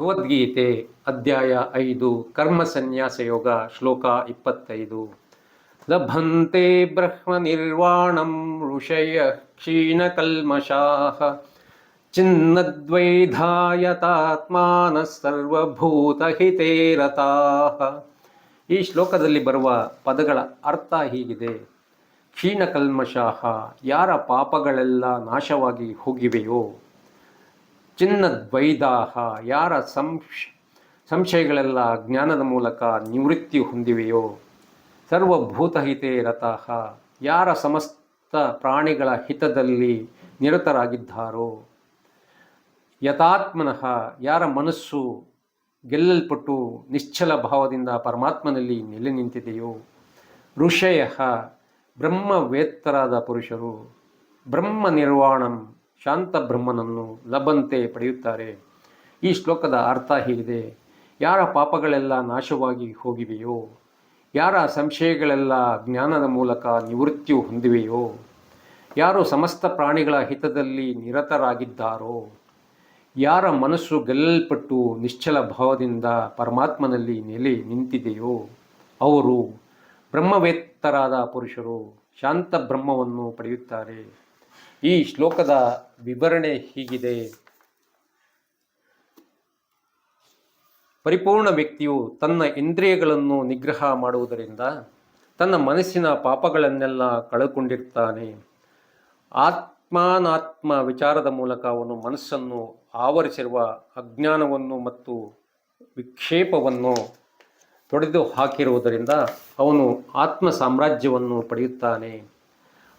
ಭಗವದ್ಗೀತೆ ಅಧ್ಯಾಯ ಐದು, ಕರ್ಮ ಸನ್ಯಾಸ ಯೋಗ, ಶ್ಲೋಕ ಇಪ್ಪತ್ತೈದು. ಲಭಂತೆ ಬ್ರಹ್ಮ ನಿರ್ವಾಣಂ ಋಷಯ ಕ್ಷೀಣಕಲ್ಮಷಾಃ ಚಿನ್ನದ್ವೈಧಾಯತಾತ್ಮಾನ ಸರ್ವಭೂತಹಿತೇ ಈ ಶ್ಲೋಕದಲ್ಲಿ ಬರುವ ಪದಗಳ ಅರ್ಥ ಹೀಗಿದೆ. ಕ್ಷೀಣಕಲ್ಮಷಾಹ ಯಾರ ಪಾಪಗಳೆಲ್ಲ ನಾಶವಾಗಿ ಹೋಗಿವೆಯೋ? ಚಿನ್ನದ್ವೈದಾಹ, ಯಾರ ಸಂಶ್, ಸಂಶಯಗಳೆಲ್ಲ ಜ್ಞಾನದ ಮೂಲಕ ನಿವೃತ್ತಿ ಹೊಂದಿವೆಯೋ? ಸರ್ವಭೂತಹಿತೇ ರತಃ, ಯಾರ ಸಮಸ್ತ ಪ್ರಾಣಿಗಳ ಹಿತದಲ್ಲಿ ನಿರತರಾಗಿದ್ದಾರೋ? ಯಥಾತ್ಮನಃ ಯಾರ ಮನಸ್ಸು ಗೆಲ್ಲಲ್ಪಟ್ಟು ನಿಶ್ಚಲ ಭಾವದಿಂದ ಪರಮಾತ್ಮನಲ್ಲಿ ನೆಲೆ ನಿಂತಿದೆಯೋ? ಋಷಯ ಬ್ರಹ್ಮವೇತ್ತರಾದ ಪುರುಷರು, ಬ್ರಹ್ಮ ನಿರ್ವಾಣಂ ಶಾಂತ ಬ್ರಹ್ಮನನ್ನು ಲಭಂತೆ ಪಡೆಯುತ್ತಾರೆ. ಈ ಶ್ಲೋಕದ ಅರ್ಥ ಹೀಗಿದೆ. ಯಾರ ಪಾಪಗಳೆಲ್ಲ ನಾಶವಾಗಿ ಹೋಗಿವೆಯೋ, ಯಾರ ಸಂಶಯಗಳೆಲ್ಲ ಜ್ಞಾನದ ಮೂಲಕ ನಿವೃತ್ತಿ ಹೊಂದಿವೆಯೋ, ಯಾರು ಸಮಸ್ತ ಪ್ರಾಣಿಗಳ ಹಿತದಲ್ಲಿ ನಿರತರಾಗಿದ್ದಾರೋ, ಯಾರ ಮನಸ್ಸು ಗೆಲ್ಲಲ್ಪಟ್ಟು ನಿಶ್ಚಲ ಭಾವದಿಂದ ಪರಮಾತ್ಮನಲ್ಲಿ ನೆಲೆ ನಿಂತಿದೆಯೋ, ಅವರು ಬ್ರಹ್ಮವೇತ್ತರಾದ ಪುರುಷರು ಶಾಂತ ಬ್ರಹ್ಮವನ್ನು ಪಡೆಯುತ್ತಾರೆ. ಈ ಶ್ಲೋಕದ ವಿವರಣೆ ಹೀಗಿದೆ. ಪರಿಪೂರ್ಣ ವ್ಯಕ್ತಿಯು ತನ್ನ ಇಂದ್ರಿಯಗಳನ್ನು ನಿಗ್ರಹ ಮಾಡುವುದರಿಂದ ತನ್ನ ಮನಸ್ಸಿನ ಪಾಪಗಳನ್ನೆಲ್ಲ ಕಳೆದುಕೊಂಡಿರ್ತಾನೆ ಆತ್ಮಾನಾತ್ಮ ವಿಚಾರದ ಮೂಲಕ ಅವನು ಮನಸ್ಸನ್ನು ಆವರಿಸಿರುವ ಅಜ್ಞಾನವನ್ನು ಮತ್ತು ವಿಕ್ಷೇಪವನ್ನು ತೊಡೆದು ಹಾಕಿರುವುದರಿಂದ ಅವನು ಆತ್ಮ ಸಾಮ್ರಾಜ್ಯವನ್ನು ಪಡೆಯುತ್ತಾನೆ.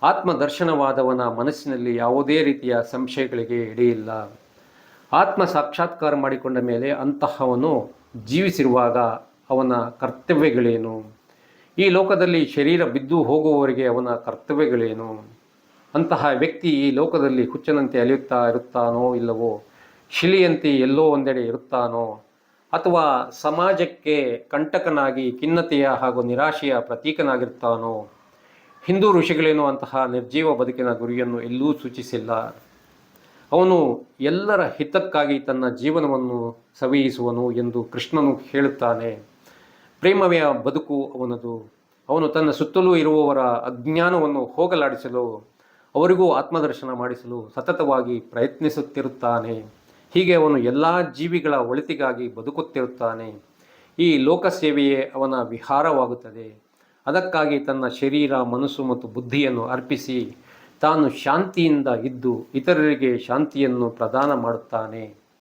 ಆತ್ಮದರ್ಶನವಾದವನ ಮನಸ್ಸಿನಲ್ಲಿ ಯಾವುದೇ ರೀತಿಯ ಸಂಶಯಗಳಿಗೆ ಎಡೆಯಿಲ್ಲ. ಆತ್ಮ ಸಾಕ್ಷಾತ್ಕಾರ ಮಾಡಿಕೊಂಡ ಮೇಲೆ ಅಂತಹವನು ಜೀವಿಸಿರುವಾಗ ಅವನ ಕರ್ತವ್ಯಗಳೇನು? ಈ ಲೋಕದಲ್ಲಿ ಶರೀರ ಬಿದ್ದು ಹೋಗುವವರೆಗೆ ಅವನ ಕರ್ತವ್ಯಗಳೇನು? ಅಂತಹ ವ್ಯಕ್ತಿ ಈ ಲೋಕದಲ್ಲಿ ಹುಚ್ಚನಂತೆ ಅಲಿಯುತ್ತಾ ಇರುತ್ತಾನೋ ಇಲ್ಲವೋ? ಶಿಲಿಯಂತೆ ಎಲ್ಲೋ ಒಂದೆಡೆ ಇರುತ್ತಾನೋ? ಅಥವಾ ಸಮಾಜಕ್ಕೆ ಕಂಟಕನಾಗಿ ಖಿನ್ನತೆಯ ಹಾಗೂ ನಿರಾಶೆಯ ಪ್ರತೀಕನಾಗಿರ್ತಾನೋ? ಹಿಂದೂ ಋಷಿಗಳೇನೋ ಅಂತಹ ನಿರ್ಜೀವ ಬದುಕಿನ ಗುರಿಯನ್ನು ಎಲ್ಲೂ ಸೂಚಿಸಿಲ್ಲ. ಅವನು ಎಲ್ಲರ ಹಿತಕ್ಕಾಗಿ ತನ್ನ ಜೀವನವನ್ನು ಸವಿಯಿಸುವನು ಎಂದು ಕೃಷ್ಣನು ಹೇಳುತ್ತಾನೆ. ಪ್ರೇಮವೆಯ ಬದುಕು ಅವನದು. ಅವನು ತನ್ನ ಸುತ್ತಲೂ ಇರುವವರ ಅಜ್ಞಾನವನ್ನು ಹೋಗಲಾಡಿಸಲು, ಅವರಿಗೂ ಆತ್ಮದರ್ಶನ ಮಾಡಿಸಲು ಸತತವಾಗಿ ಪ್ರಯತ್ನಿಸುತ್ತಿರುತ್ತಾನೆ. ಹೀಗೆ ಅವನು ಎಲ್ಲ ಜೀವಿಗಳ ಒಳಿತಿಗಾಗಿ ಬದುಕುತ್ತಿರುತ್ತಾನೆ. ಈ ಲೋಕ ಸೇವೆಯೇ ಅವನ ವಿಹಾರವಾಗುತ್ತದೆ. ಅದಕ್ಕಾಗಿ ತನ್ನ ಶರೀರ ಮನಸ್ಸು ಮತ್ತು ಬುದ್ಧಿಯನ್ನು ಅರ್ಪಿಸಿ ತಾನು ಶಾಂತಿಯಿಂದ ಇದ್ದು ಇತರರಿಗೆ ಶಾಂತಿಯನ್ನು ಪ್ರದಾನ ಮಾಡುತ್ತಾನೆ.